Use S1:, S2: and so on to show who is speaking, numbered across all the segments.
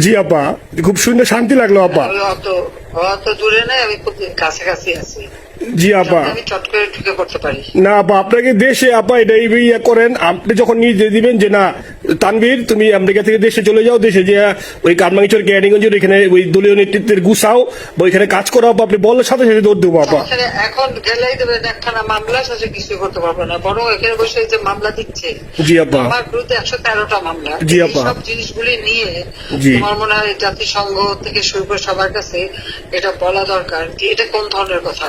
S1: জি, আপা। খুব শুনে শান্তি লাগল, আপা।
S2: অত অত দূরে নেই, আমি খুব কাছাকাছি আছি।
S1: জি আপা।
S2: আমি চট করে ঢুকে পড়তে পারি।
S1: না আপা আপনাকে দেশে আপা এটা ইয়ে করেন আপনি যখন দিয়ে দিবেন যে না তানভীর তুমি আমেরিকা থেকে দেশে চলে যাও দেশে যে ওই কারমাঙ্গিচর ক্যানিগঞ্জের এখানে ওই দলীয় নেতৃত্বের গুছাও বা ওইখানে কাজ করো আপা আপনি বললে সাথে সাথে দৌড় দেবো আপা।
S2: এখন গেলেই দেবেন একখানা মামলা সাথে কিছু করতে পারব না বরং এখানে বসে যে মামলা দিচ্ছে
S1: জি আপা।
S2: আমার বিরুদ্ধে একশো তেরোটা মামলা।
S1: জি আপা।
S2: সব জিনিসগুলি নিয়ে
S1: জি।
S2: তোমার মনে হয় জাতিসংঘ থেকে শুরু করে সবার কাছে এটা বলা দরকার যে এটা কোন ধরনের কথা?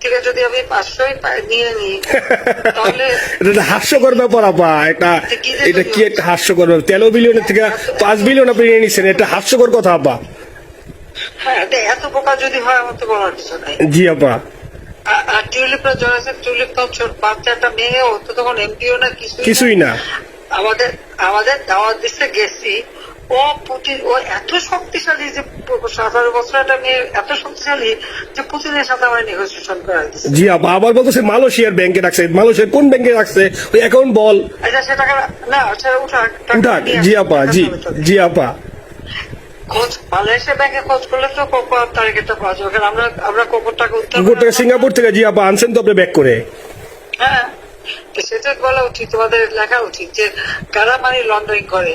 S2: থেকে যদি আমি পাঁচশোই নিয়ে নিই তাহলে
S1: এটা হাস্যকর ব্যাপার আপা। এটা এটা কি একটা হাস্যকর ব্যাপার? তেরো বিলিয়নের থেকে পাঁচ বিলিয়ন আপনি নিয়ে নিচ্ছেন এটা হাস্যকর কথা আপা।
S2: হ্যাঁ এত যদি হয় আমার তো বলার কিছু নাই।
S1: জি আপা।
S2: আর- টিউলিপ তো বাচ্চাটা মেয়ে ও তো তখন এমপিও না
S1: কিছুই না।
S2: আমাদের আমাদের দাওয়াত দিচ্ছে গেছি। ও পুতিন ও এত শক্তিশালী যে সতেরো বছর একটা মেয়ে এত শক্তিশালী যে পুতিনের সাথে আমার নেগোসিয়েশন করা দিচ্ছে
S1: জি আপা আবার বলতেছে মালয়েশিয়ার ব্যাংকে রাখছে। মালয়েশিয়ার কোন ব্যাংকে রাখছে? ওই অ্যাকাউন্ট বল।
S2: আচ্ছা সে টাকা না সেটা উঠাক টাকা
S1: উঠাক জি আপা জি জি আপা।
S2: খোঁজ মালয়েশিয়া ব্যাংকে খোঁজ করলে তো কোকো তারিখটা পাওয়া যাবে। আমরা আমরা কোকোর টাকা উত্তর
S1: কুকুর থেকে সিঙ্গাপুর থেকে জি আপা আনছেন তো আপনি ব্যাক করে।
S2: হ্যাঁ তো সেটা বলা উচিত তোমাদের লেখা উচিত যে কারা মানি লন্ডারিং করে?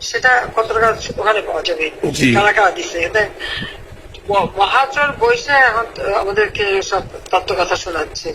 S2: সেটা কত টাকা ওখানে পাওয়া যাবে। কারা কারা দিচ্ছে এতে ম- মহাচর এখন আমাদেরকে সব তত্ত্ব কথা শোনাচ্ছে।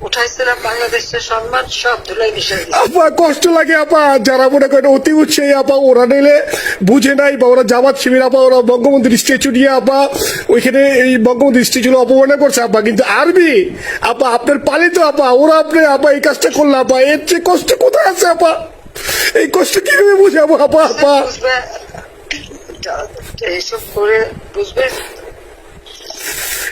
S2: উঠাইছিলাম বাংলাদেশের সম্মান সব ধুলাই মিশে
S1: আপা কষ্ট লাগে আপা। যারা মনে করেন অতি উৎসাহী আপা ওরা নিলে বুঝে নাই বা ওরা জামাত শিবির আপা ওরা বঙ্গবন্ধুর স্ট্যাচু নিয়ে আপা ওইখানে এই বঙ্গবন্ধুর স্ট্যাচু অপমানে করছে আপা। কিন্তু আরবি আপা আপনার পালিত আপা ওরা আপনি আপা এই কাজটা করলে আপা এর চেয়ে কষ্ট কোথায় আছে আপা? এই কষ্ট কীভাবে বুঝাবো আপা আপা
S2: এইসব করে বুঝবে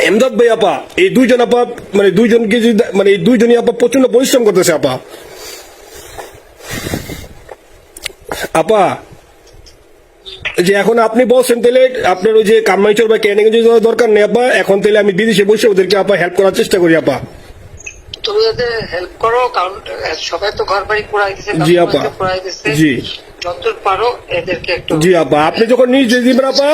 S1: এমদাদ ভাই আপা এই দুইজন আপা মানে দুইজনকে মানে এই দুইজনই আপা প্রচণ্ড পরিশ্রম করতেছে আপা আপা যে এখন আপনি বলছেন তাহলে আপনার ওই যে কামাইচর বা ক্যানিং দরকার নেই আপা এখন তাহলে আমি বিদেশে বসে ওদেরকে আপা হেল্প করার চেষ্টা করি আপা
S2: তুমি ওদের হেল্প করো কারণ সবাই তো ঘর বাড়ি পুরাই দিছে
S1: জি আপা। জি।
S2: যতদূর পারো এদেরকে একটু
S1: জি আপা। আপনি যখন নিজে দিবেন আপা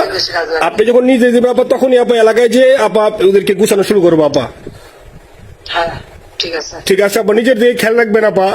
S1: আপনি যখন নিজে দিবেন আপা তখনই আপা এলাকায় যে আপা ওদেরকে গুছানো শুরু করব আপা।
S2: হ্যাঁ ঠিক আছে।
S1: ঠিক আছে আপা নিজের দিকে খেয়াল রাখবেন আপা।